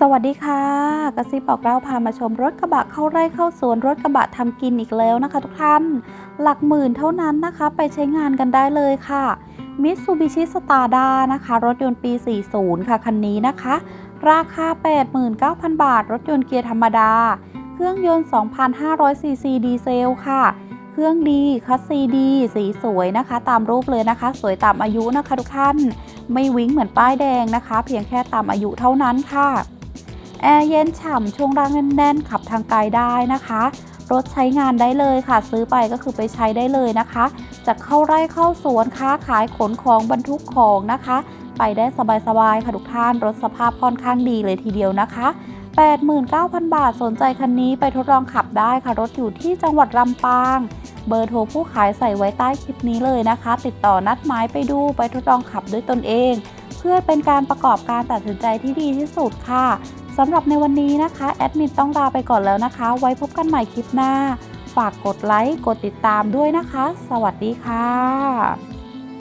สวัสดีค่ะ กระซิบบอกเราพามาชมรถกระบะเข้าไร่เข้าสวนรถกระบะทำกินอีกแล้วนะคะ ทุกท่าน หลักหมื่นเท่านั้นนะคะ ไปใช้งานกันได้เลยค่ะมิตซูบิชิสตาร์ดานะคะ รถยนต์ปี 40 ค่ะ คันนี้นะคะ ราคา 89,000 บาท รถยนต์เกียร์ธรรมดา เครื่องยนต์ 2,500ซีซีดีเซลค่ะ เครื่องดีคัสซีดี สีสวยนะคะ ตามรูปเลยนะคะ สวยตามอายุนะคะทุกท่าน ไม่วิ้งเหมือนป้ายแดงนะคะ เพียงแค่ตามอายุเท่านั้นค่ะ แอร์เย็นฉ่ำช่วงล่างแน่นๆขับทางไกลได้นะคะ รถใช้งานได้เลยค่ะ ซื้อไปก็คือไปใช้ได้เลยนะคะ จะเข้าไร่เข้าสวนค้าขายขนของบรรทุกของนะคะ ไปได้สบายๆค่ะทุกท่านรถสภาพค่อนข้างดีเลยทีเดียวนะคะ89,000 บาทสนใจคันนี้ไปทดลองขับได้ค่ะ รถอยู่ที่จังหวัดลำปาง เบอร์โทรผู้ขายใส่ไว้ใต้คลิปนี้เลยนะคะ ติดต่อนัดหมายไปดูไปทดลองขับด้วยตนเอง เพื่อเป็นการประกอบการตัดสินใจที่ดีที่สุดค่ะ สำหรับในวันนี้นะคะแอดมินต้องลาไปก่อนแล้วนะคะ ไว้พบกันใหม่คลิปหน้า ฝากกดไลค์ กดติดตามด้วยนะคะ สวัสดีค่ะ